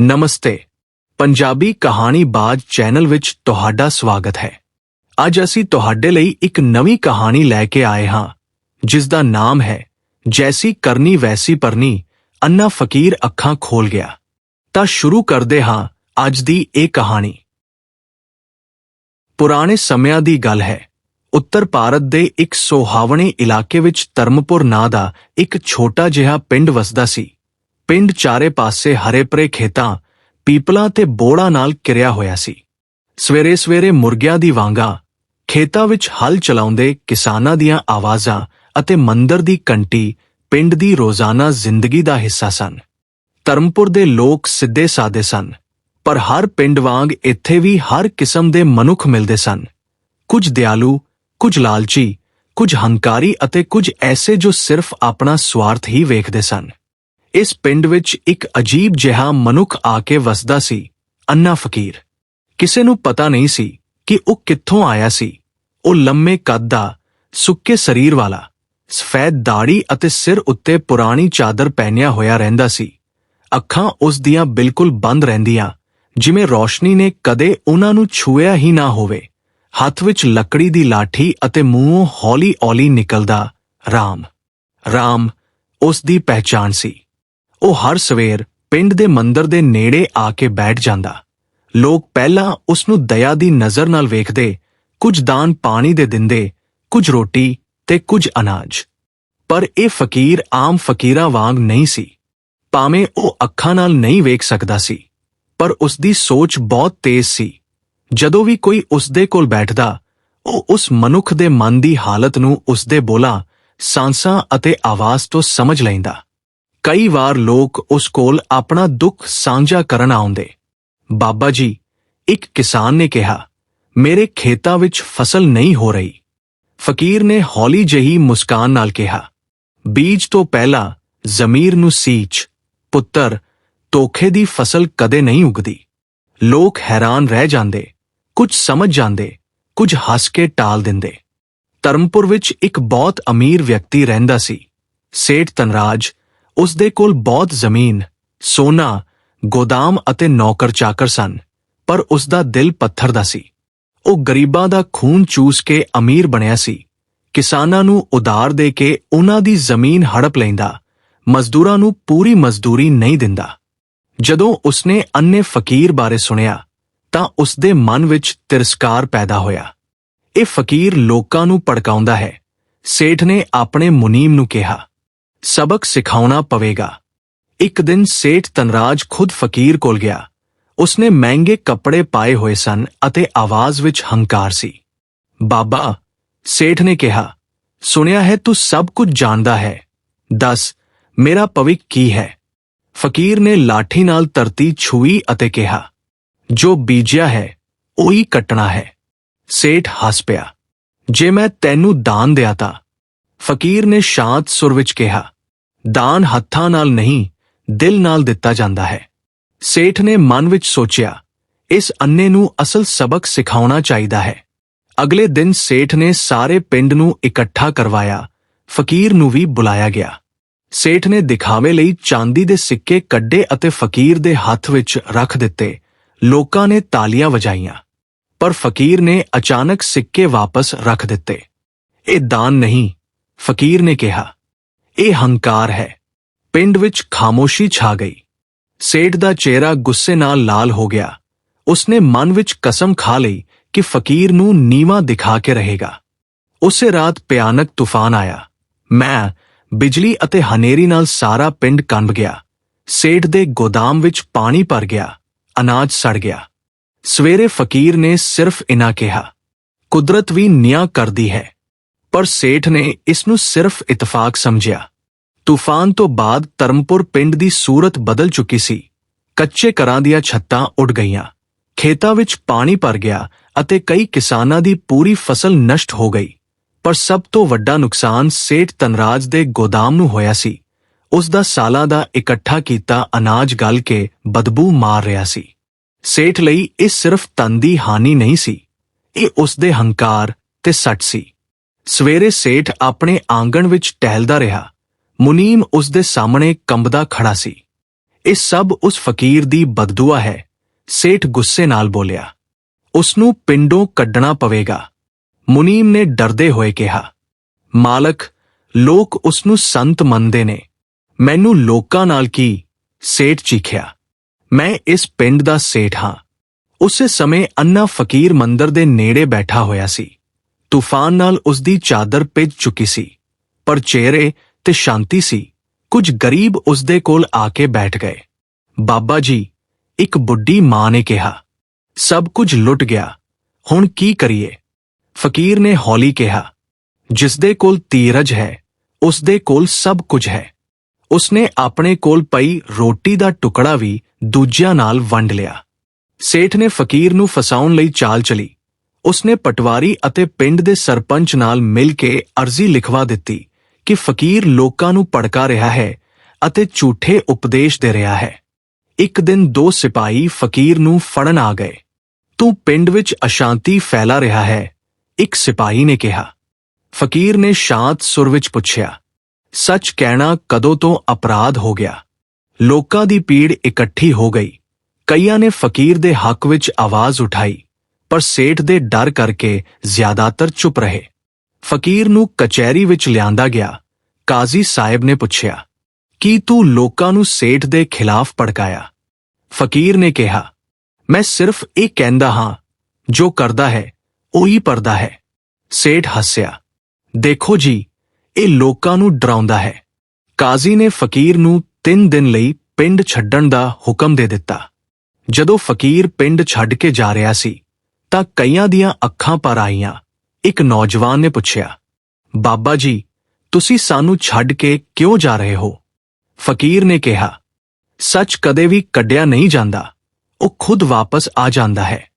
ਨਮਸਤੇ। ਪੰਜਾਬੀ ਕਹਾਣੀ ਬਾਜ਼ ਚੈਨਲ ਵਿੱਚ ਤੁਹਾਡਾ ਸਵਾਗਤ ਹੈ। ਅੱਜ ਅਸੀਂ ਤੁਹਾਡੇ ਲਈ ਇੱਕ ਨਵੀਂ ਕਹਾਣੀ ਲੈ ਕੇ ਆਏ ਹਾਂ ਜਿਸ ਦਾ ਨਾਮ ਹੈ, ਜੈਸੀ ਕਰਨੀ ਵੈਸੀ ਪਰਨੀ, ਅੰਨਾ ਫਕੀਰ ਅੱਖਾਂ ਖੋਲ ਗਿਆ। ਤਾਂ ਸ਼ੁਰੂ ਕਰਦੇ ਹਾਂ ਅੱਜ ਦੀ ਇਹ ਕਹਾਣੀ। ਪੁਰਾਣੇ ਸਮਿਆਂ ਦੀ ਗੱਲ ਹੈ, ਉੱਤਰ ਭਾਰਤ ਦੇ ਇੱਕ ਸੁਹਾਵਣੇ ਇਲਾਕੇ ਵਿੱਚ ਧਰਮਪੁਰ ਨਾਂ ਦਾ ਇੱਕ ਛੋਟਾ ਜਿਹਾ ਪਿੰਡ ਵਸਦਾ ਸੀ। ਪਿੰਡ ਚਾਰੇ ਪਾਸੇ ਹਰੇ ਭਰੇ ਖੇਤਾਂ, ਪੀਪਲਾਂ ਤੇ ਬੋੜਾਂ ਨਾਲ ਕਿਰਿਆ ਹੋਇਆ ਸੀ। ਸਵੇਰੇ ਸਵੇਰੇ ਮੁਰਗਿਆਂ ਦੀ ਵਾਂਗਾ ਖੇਤਾਂ ਵਿੱਚ ਹਲ ਚਲਾਉਂਦੇ ਕਿਸਾਨਾਂ ਦੀਆਂ ਆਵਾਜ਼ਾਂ ਅਤੇ ਮੰਦਰ ਦੀ ਕੰਟੀ ਪਿੰਡ ਦੀ ਰੋਜ਼ਾਨਾ ਜ਼ਿੰਦਗੀ ਦਾ ਹਿੱਸਾ ਸਨ। ਧਰਮਪੁਰ ਦੇ ਲੋਕ ਸਿੱਧੇ ਸਾਦੇ ਸਨ, ਪਰ ਹਰ ਪਿੰਡ ਵਾਂਗ ਇੱਥੇ ਵੀ ਹਰ ਕਿਸਮ ਦੇ ਮਨੁੱਖ ਮਿਲਦੇ ਸਨ। ਕੁਝ ਦਿਆਲੂ, ਕੁਝ ਲਾਲਚੀ, ਕੁਝ ਹੰਕਾਰੀ ਅਤੇ ਕੁਝ ਐਸੇ ਜੋ ਸਿਰਫ ਆਪਣਾ ਸਵਾਰਥ ਹੀ ਵੇਖਦੇ ਸਨ। ਇਸ ਪਿੰਡ ਵਿੱਚ ਇੱਕ ਅਜੀਬ ਜਿਹਾ ਮਨੁੱਖ ਆ ਕੇ ਵਸਦਾ ਸੀ, ਅੰਨਾ ਫਕੀਰ। ਕਿਸੇ ਨੂੰ ਪਤਾ ਨਹੀਂ ਸੀ ਕਿ ਉਹ ਕਿੱਥੋਂ ਆਇਆ ਸੀ। ਉਹ ਲੰਮੇ ਕੱਦ ਦਾ, ਸੁੱਕੇ ਸਰੀਰ ਵਾਲਾ, ਸਫੈਦ ਦਾੜੀ ਅਤੇ ਸਿਰ ਉੱਤੇ ਪੁਰਾਣੀ ਚਾਦਰ ਪਹਿਨਿਆ ਹੋਇਆ ਰਹਿੰਦਾ ਸੀ। ਅੱਖਾਂ ਉਸ ਦੀਆਂ ਬਿਲਕੁਲ ਬੰਦ ਰਹਿੰਦੀਆਂ, ਜਿਵੇਂ ਰੋਸ਼ਨੀ ਨੇ ਕਦੇ ਉਹਨਾਂ ਨੂੰ ਛੂਇਆ ਹੀ ਨਾ ਹੋਵੇ। ਹੱਥ ਵਿੱਚ ਲੱਕੜੀ ਦੀ ਲਾਠੀ ਅਤੇ ਮੂੰਹੋਂ ਹੌਲੀ-ਹੌਲੀ ਨਿਕਲਦਾ, ਰਾਮ। ਰਾਮ, ਉਸ ਦੀ ਪਹਿਚਾਣ ਸੀ। ਉਹ ਹਰ ਸਵੇਰ ਪਿੰਡ ਦੇ ਮੰਦਰ ਦੇ ਨੇੜੇ ਆ ਕੇ ਬੈਠ ਜਾਂਦਾ। ਲੋਕ ਪਹਿਲਾਂ ਉਸ ਨੂੰ ਦਇਆ ਦੀ ਨਜ਼ਰ ਨਾਲ ਵੇਖਦੇ, ਕੁਝ ਦਾਨ ਪਾਣੀ ਦੇ ਦਿੰਦੇ, ਕੁਝ ਰੋਟੀ ਤੇ ਕੁਝ ਅਨਾਜ। ਪਰ ਇਹ ਫਕੀਰ ਆਮ ਫਕੀਰਾਂ ਵਾਂਗ ਨਹੀਂ ਸੀ। ਭਾਵੇਂ ਉਹ ਅੱਖਾਂ ਨਾਲ ਨਹੀਂ ਵੇਖ ਸਕਦਾ ਸੀ, ਪਰ ਉਸ ਦੀ ਸੋਚ ਬਹੁਤ ਤੇਜ਼ ਸੀ। ਜਦੋਂ ਵੀ ਕੋਈ ਉਸ ਦੇ ਕੋਲ ਬੈਠਦਾ, ਉਹ ਉਸ ਮਨੁੱਖ ਦੇ ਮਨ ਦੀ ਹਾਲਤ ਨੂੰ ਉਸ ਦੇ ਬੋਲਾਂ, ਸਾਂਸਾਂ ਅਤੇ ਆਵਾਜ਼ ਤੋਂ ਸਮਝ ਲੈਂਦਾ। ਕਈ ਵਾਰ ਲੋਕ ਉਸ ਕੋਲ ਆਪਣਾ ਦੁੱਖ ਸਾਂਝਾ ਕਰਨ ਆਉਂਦੇ। ਬਾਬਾ ਜੀ, ਇੱਕ ਕਿਸਾਨ ਨੇ ਕਿਹਾ, ਮੇਰੇ ਖੇਤਾਂ ਵਿੱਚ ਫਸਲ ਨਹੀਂ ਹੋ ਰਹੀ। ਫਕੀਰ ਨੇ ਹੌਲੀ ਜਹੀ ਮੁਸਕਾਨ ਨਾਲ ਕਿਹਾ, ਬੀਜ ਤੋਂ ਪਹਿਲਾਂ ਜ਼ਮੀਰ ਨੂੰ ਸੀਚ, ਪੁੱਤਰ, ਤੋਖੇ ਦੀ ਫਸਲ ਕਦੇ ਨਹੀਂ ਉਗਦੀ। ਲੋਕ ਹੈਰਾਨ ਰਹਿ ਜਾਂਦੇ, ਕੁਝ ਸਮਝ ਜਾਂਦੇ, ਕੁਝ ਹੱਸ ਕੇ ਟਾਲ ਦਿੰਦੇ। ਧਰਮਪੁਰ ਵਿੱਚ ਇੱਕ ਬਹੁਤ ਅਮੀਰ ਵਿਅਕਤੀ ਰਹਿੰਦਾ ਸੀ, ਸੇਠ ਤਨਰਾਜ ਉਸ ਦੇ ਕੋਲ ਬਹੁਤ ਜ਼ਮੀਨ, ਸੋਨਾ, ਗੋਦਾਮ ਅਤੇ ਨੌਕਰ ਚਾਕਰ ਸਨ, ਪਰ ਉਸ ਦਾ ਦਿਲ ਪੱਥਰ ਦਾ ਸੀ। ਉਹ ਗਰੀਬਾਂ ਦਾ ਖੂਨ ਚੂਸ ਕੇ ਅਮੀਰ ਬਣਿਆ ਸੀ। ਕਿਸਾਨਾਂ ਨੂੰ ਉਧਾਰ ਦੇ ਕੇ ਉਹਨਾਂ ਦੀ ਜ਼ਮੀਨ ਹੜਪ ਲੈਂਦਾ, ਮਜ਼ਦੂਰਾਂ ਨੂੰ ਪੂਰੀ ਮਜ਼ਦੂਰੀ ਨਹੀਂ ਦਿੰਦਾ। ਜਦੋਂ ਉਸਨੇ ਅੰਨੇ ਫਕੀਰ ਬਾਰੇ ਸੁਣਿਆ, ਤਾਂ ਉਸਦੇ ਮਨ ਵਿੱਚ ਤਿਰਸਕਾਰ ਪੈਦਾ ਹੋਇਆ। ਇਹ ਫਕੀਰ ਲੋਕਾਂ ਨੂੰ ਭੜਕਾਉਂਦਾ ਹੈ, ਸੇਠ ਨੇ ਆਪਣੇ ਮੁਨੀਮ ਨੂੰ ਕਿਹਾ ਸਬਕ ਸਿਖਾਉਣਾ ਪਵੇਗਾ ਇੱਕ ਦਿਨ ਸੇਠ ਤਨਰਾਜ ਖੁਦ ਫਕੀਰ ਕੋਲ ਗਿਆ ਉਸਨੇ ਮਹਿੰਗੇ ਕੱਪੜੇ ਪਾਏ ਹੋਏ ਸਨ ਅਤੇ ਆਵਾਜ਼ ਵਿੱਚ ਹੰਕਾਰ ਸੀ ਬਾਬਾ ਸੇਠ ਨੇ ਕਿਹਾ ਸੁਣਿਆ ਹੈ ਤੂੰ ਸਭ ਕੁਝ ਜਾਣਦਾ ਹੈ ਦੱਸ ਮੇਰਾ ਭਵਿੱਖ ਕੀ ਹੈ ਫਕੀਰ ਨੇ ਲਾਠੀ ਨਾਲ ਧਰਤੀ ਛੂਈ ਅਤੇ ਕਿਹਾ ਜੋ ਬੀਜਿਆ ਹੈ ਉਹੀ ਕੱਟਣਾ ਹੈ ਸੇਠ ਹੱਸ ਪਿਆ ਜੇ ਮੈਂ ਤੈਨੂੰ ਦਾਨ ਦਿਆ ਤਾਂ ਫਕੀਰ ਨੇ ਸ਼ਾਂਤ ਸੁਰ ਵਿੱਚ ਕਿਹਾ ਦਾਨ ਹੱਥਾਂ ਨਾਲ ਨਹੀਂ, ਦਿਲ ਨਾਲ ਦਿੱਤਾ ਜਾਂਦਾ ਹੈ। ਸੇਠ ਨੇ ਮਨ ਵਿੱਚ ਸੋਚਿਆ, ਇਸ ਅੰਨੇ ਨੂੰ ਅਸਲ ਸਬਕ ਸਿਖਾਉਣਾ ਚਾਹੀਦਾ ਹੈ। ਅਗਲੇ ਦਿਨ ਸੇਠ ਨੇ ਸਾਰੇ ਪਿੰਡ ਨੂੰ ਇਕੱਠਾ ਕਰਵਾਇਆ, ਫਕੀਰ ਨੂੰ ਵੀ ਬੁਲਾਇਆ ਗਿਆ। ਸੇਠ ਨੇ ਦਿਖਾਵੇ ਲਈ ਚਾਂਦੀ ਦੇ ਸਿੱਕੇ ਕੱਢੇ ਅਤੇ ਫਕੀਰ ਦੇ ਹੱਥ ਵਿੱਚ ਰੱਖ ਦਿੱਤੇ, ਲੋਕਾਂ ਨੇ ਤਾਲੀਆਂ ਵਜਾਈਆਂ। ਪਰ ਫਕੀਰ ਨੇ ਅਚਾਨਕ ਸਿੱਕੇ ਵਾਪਸ ਰੱਖ ਦਿੱਤੇ। ਇਹ ਦਾਨ ਨਹੀਂ, ਫਕੀਰ ਨੇ ਕਿਹਾ। ਇਹ ਹੰਕਾਰ ਹੈ। ਪਿੰਡ ਵਿੱਚ ਖਾਮੋਸ਼ੀ ਛਾ ਗਈ। ਸੇਠ ਦਾ ਚਿਹਰਾ ਗੁੱਸੇ ਨਾਲ ਲਾਲ ਹੋ ਗਿਆ। ਉਸਨੇ ਮਨ ਵਿੱਚ ਕਸਮ ਖਾ ਲਈ ਕਿ ਫਕੀਰ ਨੂੰ ਨੀਵਾ ਦਿਖਾ ਕੇ ਰਹੇਗਾ। ਉਸੇ ਰਾਤ ਭਿਆਨਕ ਤੂਫਾਨ ਆਇਆ। ਮੈਂ, ਬਿਜਲੀ ਅਤੇ ਹਨੇਰੀ ਨਾਲ ਸਾਰਾ ਪਿੰਡ ਕੰਬ ਗਿਆ। ਸੇਠ ਦੇ ਗੋਦਾਮ ਵਿੱਚ ਪਾਣੀ ਭਰ ਗਿਆ। ਅਨਾਜ ਸੜ ਗਿਆ। ਸਵੇਰੇ ਫਕੀਰ ਨੇ ਸਿਰਫ ਇਨਾ ਕਿਹਾ, ਕੁਦਰਤ ਵੀ ਨਿਆਂ ਕਰਦੀ ਹੈ। ਪਰ ਸੇਠ ਨੇ ਇਸ ਨੂੰ ਸਿਰਫ ਇਤਫਾਕ ਸਮਝਿਆ। ਤੂਫਾਨ ਤੋਂ ਬਾਅਦ ਧਰਮਪੁਰ ਪਿੰਡ ਦੀ ਸੂਰਤ ਬਦਲ ਚੁੱਕੀ ਸੀ। ਕੱਚੇ ਘਰਾਂ ਦੀਆਂ ਛੱਤਾਂ ਉੱਡ ਗਈਆਂ। ਖੇਤਾਂ ਵਿੱਚ ਪਾਣੀ ਭਰ ਗਿਆ ਅਤੇ ਕਈ ਕਿਸਾਨਾਂ ਦੀ ਪੂਰੀ ਫਸਲ ਨਸ਼ਟ ਹੋ ਗਈ। ਪਰ ਸਭ ਤੋਂ ਵੱਡਾ ਨੁਕਸਾਨ ਸੇਠ ਤਨਰਾਜ ਦੇ ਗੋਦਾਮ ਨੂੰ ਹੋਇਆ ਸੀ। ਉਸ ਦਾ ਸਾਲਾਂ ਦਾ ਇਕੱਠਾ ਕੀਤਾ ਅਨਾਜ ਗਲ ਕੇ ਬਦਬੂ ਮਾਰ ਰਿਹਾ ਸੀ। ਸੇਠ ਲਈ ਇਹ ਸਿਰਫ ਤਨ ਦੀ ਹਾਨੀ ਨਹੀਂ ਸੀ। ਇਹ ਉਸ ਦੇ ਹੰਕਾਰ ਤੇ ਸੱਟ ਸੀ। ਸਵੇਰੇ ਸੇਠ ਆਪਣੇ ਆਂਗਣ ਵਿੱਚ ਟਹਿਲਦਾ ਰਿਹਾ। ਮੁਨੀਮ ਉਸ ਦੇ ਸਾਹਮਣੇ ਕੰਬਦਾ ਖੜਾ ਸੀ। ਇਹ ਸਭ ਉਸ ਫਕੀਰ ਦੀ ਬਦਦੁਆ ਹੈ, ਸੇਠ ਗੁੱਸੇ ਨਾਲ ਬੋਲਿਆ। ਉਸ ਨੂੰ ਪਿੰਡੋਂ ਕੱਢਣਾ ਪਵੇਗਾ। ਮੁਨੀਮ ਨੇ ਡਰਦੇ ਹੋਏ ਕਿਹਾ, ਮਾਲਕ, ਲੋਕ ਉਸ ਨੂੰ ਸੰਤ ਮੰਨਦੇ ਨੇ। ਮੈਨੂੰ ਲੋਕਾਂ ਨਾਲ ਕੀ? ਸੇਠ ਚੀਖਿਆ, ਮੈਂ ਇਸ ਪਿੰਡ ਦਾ ਸੇਠ ਹਾਂ। ਉਸੇ ਸਮੇਂ ਅੰਨਾ ਫਕੀਰ ਮੰਦਰ ਦੇ ਨੇੜੇ ਬੈਠਾ ਹੋਇਆ ਸੀ। ਤੂਫਾਨ ਨਾਲ ਉਸ ਦੀ ਚਾਦਰ ਭਿੱਜ ਚੁੱਕੀ ਸੀ, ਪਰ ਚਿਹਰੇ ਤੇ ਸ਼ਾਂਤੀ ਸੀ। ਕੁਝ ਗਰੀਬ ਉਸ ਦੇ ਕੋਲ ਆ ਕੇ ਬੈਠ ਗਏ। ਬਾਬਾ ਜੀ, ਇੱਕ ਬੁੱਢੀ ਮਾਂ ਨੇ ਕਿਹਾ, ਸਭ ਕੁਝ ਲੁੱਟ ਗਿਆ, ਹੁਣ ਕੀ ਕਰੀਏ? ਫਕੀਰ ਨੇ ਹੌਲੀ ਕਿਹਾ ਜਿਸ ਦੇ ਕੋਲ ਤੀਰਜ ਹੈ ਉਸ ਦੇ ਕੋਲ ਸਭ ਕੁਝ ਹੈ। ਉਸਨੇ ਆਪਣੇ ਕੋਲ ਪਈ ਰੋਟੀ ਦਾ ਟੁਕੜਾ ਵੀ ਦੂਜਿਆਂ ਨਾਲ ਵੰਡ ਲਿਆ। ਸੇਠ ਨੇ ਫਕੀਰ ਨੂੰ ਫਸਾਉਣ ਲਈ ਚਾਲ ਚਲੀ। ਉਸਨੇ ਪਟਵਾਰੀ ਅਤੇ ਪਿੰਡ ਦੇ ਸਰਪੰਚ ਨਾਲ ਮਿਲ ਕੇ ਅਰਜ਼ੀ ਲਿਖਵਾ ਦਿੱਤੀ ਕਿ ਫਕੀਰ ਲੋਕਾਂ ਨੂੰ ਭੜਕਾ ਰਿਹਾ ਹੈ ਅਤੇ ਝੂਠੇ ਉਪਦੇਸ਼ ਦੇ ਰਿਹਾ ਹੈ। ਇੱਕ ਦਿਨ ਦੋ ਸਿਪਾਹੀ ਫਕੀਰ ਨੂੰ ਫੜਨ ਆ ਗਏ। ਤੂੰ ਪਿੰਡ ਵਿੱਚ ਅਸ਼ਾਂਤੀ ਫੈਲਾ ਰਿਹਾ ਹੈ, ਇੱਕ ਸਿਪਾਹੀ ਨੇ ਕਿਹਾ। ਫਕੀਰ ਨੇ ਸ਼ਾਂਤ ਸੁਰ ਵਿੱਚ ਪੁੱਛਿਆ, ਸੱਚ ਕਹਿਣਾ ਕਦੋਂ ਤੋਂ ਅਪਰਾਧ ਹੋ ਗਿਆ? ਲੋਕਾਂ ਦੀ ਪੀੜ ਇਕੱਠੀ ਹੋ ਗਈ। ਕਈਆਂ ਨੇ ਫਕੀਰ ਦੇ ਹੱਕ ਵਿੱਚ ਆਵਾਜ਼ ਉਠਾਈ। ਪਰ ਸੇਠ ਦੇ ਡਰ ਕਰਕੇ ਜ਼ਿਆਦਾਤਰ ਚੁੱਪ ਰਹੇ। ਫਕੀਰ ਨੂੰ ਕਚਹਿਰੀ ਵਿੱਚ ਲਿਆਂਦਾ ਗਿਆ। ਕਾਜ਼ੀ ਸਾਹਿਬ ਨੇ ਪੁੱਛਿਆ, ਕੀ ਤੂੰ ਲੋਕਾਂ ਨੂੰ ਸੇਠ ਦੇ ਖਿਲਾਫ ਭੜਕਾਇਆ? ਫਕੀਰ ਨੇ ਕਿਹਾ, ਮੈਂ ਸਿਰਫ ਇਹ ਕਹਿੰਦਾ ਹਾਂ, ਜੋ ਕਰਦਾ ਹੈ, ਉਹੀ ਪਰਦਾ ਹੈ। ਸੇਠ ਹੱਸਿਆ, ਦੇਖੋ ਜੀ, ਇਹ ਲੋਕਾਂ ਨੂੰ ਡਰਾਉਂਦਾ ਹੈ। ਕਾਜ਼ੀ ਨੇ ਫਕੀਰ ਨੂੰ 3 ਦਿਨ ਲਈ ਪਿੰਡ ਛੱਡਣ ਦਾ ਹੁਕਮ ਦੇ ਦਿੱਤਾ। ਜਦੋਂ ਫਕੀਰ ਪਿੰਡ ਛੱਡ ਕੇ ਜਾ ਰਿਹਾ ਸੀ ਤਾਂ ਕਈਆਂ ਦੀਆਂ ਅੱਖਾਂ ਪਰ ਆਈਆਂ। ਇੱਕ ਨੌਜਵਾਨ ਨੇ ਪੁੱਛਿਆ, ਬਾਬਾ ਜੀ, ਤੁਸੀਂ ਸਾਨੂੰ ਛੱਡ ਕੇ ਕਿਉਂ ਜਾ ਰਹੇ ਹੋ? ਫਕੀਰ ਨੇ ਕਿਹਾ, ਸੱਚ ਕਦੇ ਵੀ ਕੱਢਿਆ ਨਹੀਂ ਜਾਂਦਾ। ਉਹ ਖੁਦ ਵਾਪਸ ਆ ਜਾਂਦਾ ਹੈ।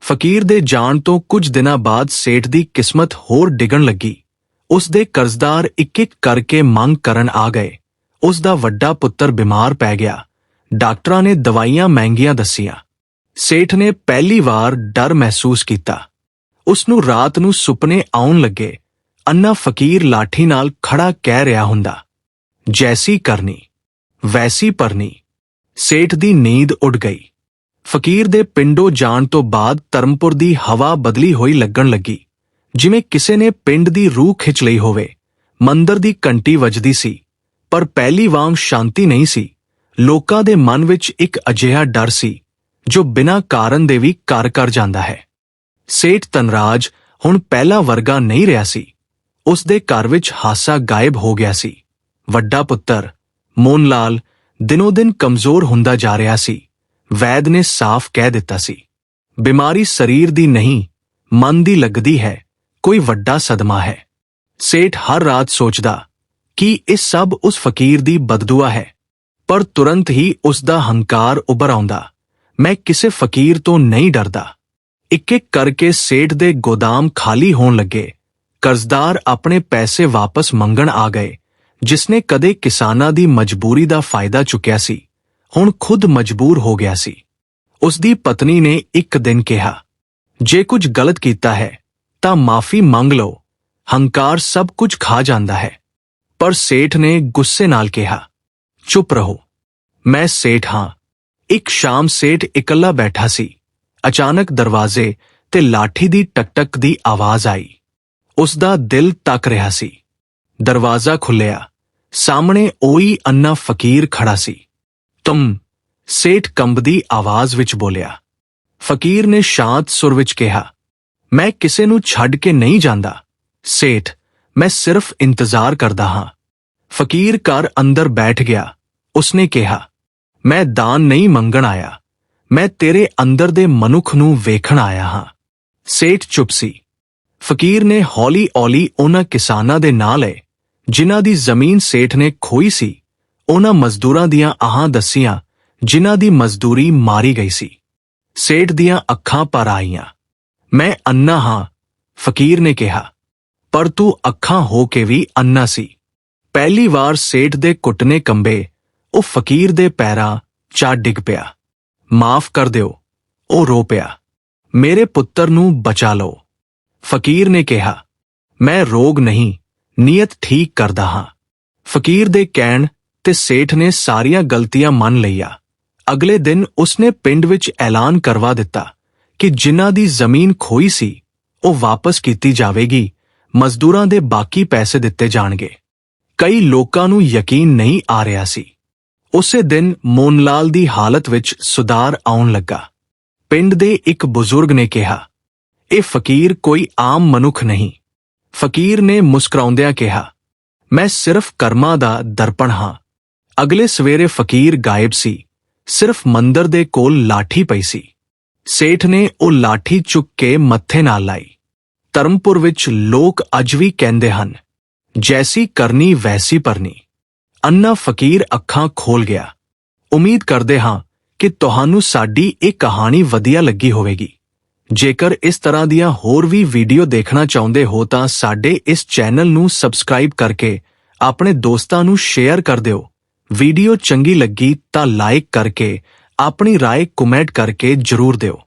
ਫਕੀਰ ਦੇ ਜਾਣ ਤੋਂ ਕੁਝ ਦਿਨਾਂ ਬਾਅਦ ਸੇਠ ਦੀ ਕਿਸਮਤ ਹੋਰ ਡਿਗਣ ਲੱਗੀ। ਉਸ ਦੇ ਕਰਜ਼ਦਾਰ ਇੱਕ-ਇੱਕ ਕਰਕੇ ਮੰਗ ਕਰਨ ਆ ਗਏ। ਉਸ ਦਾ ਵੱਡਾ ਪੁੱਤਰ ਬਿਮਾਰ ਪੈ ਗਿਆ। ਡਾਕਟਰਾਂ ਨੇ ਦਵਾਈਆਂ ਮਹਿੰਗੀਆਂ ਦੱਸੀਆਂ। ਸੇਠ ਨੇ ਪਹਿਲੀ ਵਾਰ ਡਰ ਮਹਿਸੂਸ ਕੀਤਾ। ਉਸ ਨੂੰ ਰਾਤ ਨੂੰ ਸੁਪਨੇ ਆਉਣ ਲੱਗੇ। ਅੰਨਾ ਫਕੀਰ ਲਾਠੀ ਨਾਲ ਖੜਾ ਕਹਿ ਰਿਹਾ ਹੁੰਦਾ, ਜੈਸੀ ਕਰਨੀ, ਵੈਸੀ ਪਰਨੀ ਸੇਠ ਦੀ ਨੀਂਦ ਉੱਡ ਗਈ। ਫਕੀਰ ਦੇ ਪਿੰਡੋਂ ਜਾਣ ਤੋਂ ਬਾਅਦ ਧਰਮਪੁਰ ਦੀ ਹਵਾ ਬਦਲੀ ਹੋਈ ਲੱਗਣ ਲੱਗੀ। ਜਿਵੇਂ ਕਿਸੇ ਨੇ ਪਿੰਡ ਦੀ ਰੂਹ ਖਿੱਚ ਲਈ ਹੋਵੇ। ਮੰਦਰ ਦੀ ਘੰਟੀ ਵੱਜਦੀ ਸੀ, ਪਰ ਪਹਿਲੀ ਵਾਂਗ ਸ਼ਾਂਤੀ ਨਹੀਂ ਸੀ। ਲੋਕਾਂ ਦੇ ਮਨ ਵਿੱਚ ਇੱਕ ਅਜਿਹਾ ਡਰ ਸੀ। ਜੋ ਬਿਨਾਂ ਕਾਰਨ ਦੇ ਵੀ ਕਰ ਕਰ ਜਾਂਦਾ ਹੈ। ਸੇਠ ਤਨਰਾਜ ਹੁਣ ਪਹਿਲਾ ਵਰਗਾ ਨਹੀਂ ਰਿਹਾ ਸੀ। ਉਸ ਦੇ ਘਰ ਵਿੱਚ ਹਾਸਾ ਗਾਇਬ ਹੋ ਗਿਆ ਸੀ। ਵੱਡਾ ਪੁੱਤਰ, ਮੋਹਨਲਾਲ, ਦਿਨੋ ਦਿਨ ਕਮਜ਼ੋਰ ਹੁੰਦਾ ਜਾ ਰਿਹਾ ਸੀ। ਵੈਦ ਨੇ ਸਾਫ਼ ਕਹਿ ਦਿੱਤਾ ਸੀ, ਬਿਮਾਰੀ ਸਰੀਰ ਦੀ ਨਹੀਂ, ਮਨ ਦੀ ਲੱਗਦੀ ਹੈ, ਕੋਈ ਵੱਡਾ ਸਦਮਾ ਹੈ। ਸੇਠ ਹਰ ਰਾਤ ਸੋਚਦਾ, ਕਿ ਇਹ ਸਭ ਉਸ ਫਕੀਰ ਦੀ ਬਦਦੁਆ ਹੈ? ਪਰ ਤੁਰੰਤ ਹੀ ਉਸ ਦਾ ਹੰਕਾਰ ਉੱਭਰ ਆਉਂਦਾ। ਮੈਂ ਕਿਸੇ ਫਕੀਰ ਤੋਂ ਨਹੀਂ ਡਰਦਾ। ਇੱਕ ਇੱਕ ਕਰਕੇ ਸੇਠ ਦੇ ਗੋਦਾਮ ਖਾਲੀ ਹੋਣ ਲੱਗੇ। ਕਰਜ਼ਦਾਰ ਆਪਣੇ ਪੈਸੇ ਵਾਪਸ ਮੰਗਣ ਆ ਗਏ, ਜਿਸਨੇ ਕਦੇ ਕਿਸਾਨਾਂ ਦੀ ਮਜਬੂਰੀ ਦਾ ਫਾਇਦਾ ਚੁੱਕਿਆ ਸੀ। ਹੁਣ ਖੁਦ ਮਜਬੂਰ ਹੋ ਗਿਆ ਸੀ। ਉਸ ਦੀ ਪਤਨੀ ਨੇ ਇੱਕ ਦਿਨ ਕਿਹਾ, ਜੇ ਕੁਝ ਗਲਤ ਕੀਤਾ ਹੈ, ਤਾਂ ਮਾਫੀ ਮੰਗ ਲਓ। ਹੰਕਾਰ ਸਭ ਕੁਝ ਖਾ ਜਾਂਦਾ ਹੈ। ਪਰ ਸੇਠ ਨੇ ਗੁੱਸੇ ਨਾਲ ਕਿਹਾ, ਚੁੱਪ ਰਹੋ। ਮੈਂ ਸੇਠ ਹਾਂ। ਇੱਕ ਸ਼ਾਮ ਸੇਠ ਇਕੱਲਾ ਬੈਠਾ ਸੀ। ਅਚਾਨਕ ਦਰਵਾਜ਼ੇ ਤੇ ਲਾਠੀ ਦੀ ਟਕਟਕ ਦੀ ਆਵਾਜ਼ ਆਈ। ਉਸ ਦਾ ਦਿਲ ਤੱਕ ਰਿਹਾ ਸੀ। ਦਰਵਾਜ਼ਾ ਖੁੱਲਿਆ ਸਾਹਮਣੇ ਉਹੀ ਅੰਨਾ ਫਕੀਰ ਖੜਾ ਸੀ। ਤੁਮ, ਸੇਠ ਕੰਬਦੀ ਆਵਾਜ਼ ਵਿੱਚ ਬੋਲਿਆ। ਫਕੀਰ ਨੇ ਸ਼ਾਂਤ ਸੁਰ ਵਿੱਚ ਕਿਹਾ, ਮੈਂ ਕਿਸੇ ਨੂੰ ਛੱਡ ਕੇ ਨਹੀਂ ਜਾਂਦਾ। ਸੇਠ, ਮੈਂ ਸਿਰਫ ਇੰਤਜ਼ਾਰ ਕਰਦਾ ਹਾਂ। ਫਕੀਰ ਘਰ ਅੰਦਰ ਬੈਠ ਗਿਆ। ਉਸਨੇ ਕਿਹਾ ਮੈਂ ਦਾਨ ਨਹੀਂ ਮੰਗਣ ਆਇਆ। ਮੈਂ ਤੇਰੇ ਅੰਦਰ ਦੇ ਮਨੁੱਖ ਨੂੰ ਵੇਖਣ ਆਇਆ ਹਾਂ। ਸੇਠ ਚੁੱਪ ਸੀ। ਫਕੀਰ ਨੇ ਹੌਲੀ-ਹੌਲੀ ਉਹਨਾਂ ਕਿਸਾਨਾਂ ਦੇ ਨਾਂ ਲਏ, ਜਿਨ੍ਹਾਂ ਦੀ ਜ਼ਮੀਨ ਸੇਠ ਨੇ ਖੋਈ ਸੀ। ਉਹਨਾਂ ਮਜ਼ਦੂਰਾਂ ਦੀਆਂ ਆਹਾਂ ਦੱਸੀਆਂ, ਜਿਨ੍ਹਾਂ ਦੀ ਮਜ਼ਦੂਰੀ ਮਾਰੀ ਗਈ ਸੀ। ਸੇਠ ਦੀਆਂ ਅੱਖਾਂ ਪਰ ਆਈਆਂ। ਮੈਂ ਅੰਨਾ ਹਾਂ, ਫਕੀਰ ਨੇ ਕਿਹਾ। ਪਰ ਤੂੰ ਅੱਖਾਂ ਹੋ ਕੇ ਵੀ ਅੰਨਾ ਸੀ। ਪਹਿਲੀ ਵਾਰ ਸੇਠ ਦੇ ਘੁੱਟਨੇ ਕੰਬੇ ਉਹ ਫਕੀਰ ਦੇ ਪੈਰਾਂ 'ਚ ਡਿੱਗ ਪਿਆ। ਮਾਫ ਕਰ ਦਿਓ, ਉਹ ਰੋ ਪਿਆ। ਮੇਰੇ ਪੁੱਤਰ ਨੂੰ ਬਚਾ ਲਓ। ਫਕੀਰ ਨੇ ਕਿਹਾ, ਮੈਂ ਰੋਗ ਨਹੀਂ, ਨੀਅਤ ਠੀਕ ਕਰਦਾ ਹਾਂ। ਫਕੀਰ ਦੇ ਕਹਿਣ ਤੇ ਸੇਠ ਨੇ ਸਾਰੀਆਂ ਗਲਤੀਆਂ ਮੰਨ ਲਈਆਂ। ਅਗਲੇ ਦਿਨ ਉਸਨੇ ਪਿੰਡ ਵਿੱਚ ਐਲਾਨ ਕਰਵਾ ਦਿੱਤਾ ਕਿ ਜਿਨ੍ਹਾਂ ਦੀ ਜ਼ਮੀਨ ਖੋਈ ਸੀ, ਉਹ ਵਾਪਸ ਕੀਤੀ ਜਾਵੇਗੀ, ਮਜ਼ਦੂਰਾਂ ਦੇ ਬਾਕੀ ਪੈਸੇ ਦਿੱਤੇ ਜਾਣਗੇ। ਕਈ ਲੋਕਾਂ ਨੂੰ ਯਕੀਨ ਨਹੀਂ ਆ ਰਿਹਾ ਸੀ। ਉਸੇ ਦਿਨ ਮੋਨਲਾਲ ਦੀ ਹਾਲਤ ਵਿੱਚ ਸੁਧਾਰ ਆਉਣ ਲੱਗਾ। ਪਿੰਡ ਦੇ ਇੱਕ ਬਜ਼ੁਰਗ ਨੇ ਕਿਹਾ, ਇਹ ਫਕੀਰ ਕੋਈ ਆਮ ਮਨੁੱਖ ਨਹੀਂ। ਫਕੀਰ ਨੇ ਮੁਸਕਰਾਉਂਦਿਆਂ ਕਿਹਾ, ਮੈਂ ਸਿਰਫ ਕਰਮਾਂ ਦਾ ਦਰਪਣ ਹਾਂ। ਅਗਲੇ ਸਵੇਰੇ ਫਕੀਰ ਗਾਇਬ ਸੀ। ਸਿਰਫ ਮੰਦਰ ਦੇ ਕੋਲ ਲਾਠੀ ਪਈ ਸੀ। ਸੇਠ ਨੇ ਉਹ ਲਾਠੀ ਚੁੱਕ ਕੇ ਮੱਥੇ ਨਾਲ ਲਾਈ। ਧਰਮਪੁਰ ਵਿੱਚ ਲੋਕ ਅੱਜ ਵੀ ਕਹਿੰਦੇ ਹਨ, ਜੈਸੀ ਕਰਨੀ, ਵੈਸੀ ਭਰਨੀ। ਅੰਨਾ ਫਕੀਰ ਅੱਖਾਂ ਖੋਲ ਗਿਆ ਉਮੀਦ ਕਰਦੇ ਹਾਂ ਕਿ ਤੁਹਾਨੂੰ ਸਾਡੀ ਇਹ ਕਹਾਣੀ ਵਧੀਆ ਲੱਗੀ ਹੋਵੇਗੀ ਜੇਕਰ ਇਸ ਤਰ੍ਹਾਂ ਦੀਆਂ ਹੋਰ ਵੀ ਵੀਡੀਓ ਦੇਖਣਾ ਚਾਹੁੰਦੇ ਹੋ ਤਾਂ ਸਾਡੇ ਇਸ ਚੈਨਲ ਨੂੰ ਸਬਸਕ੍ਰਾਈਬ ਕਰਕੇ ਆਪਣੇ ਦੋਸਤਾਂ ਨੂੰ ਸ਼ੇਅਰ ਕਰ ਦਿਓ ਵੀਡੀਓ ਚੰਗੀ ਲੱਗੀ ਤਾਂ ਲਾਈਕ ਕਰਕੇ ਆਪਣੀ رائے ਕਮੈਂਟ ਕਰਕੇ ਜਰੂਰ ਦਿਓ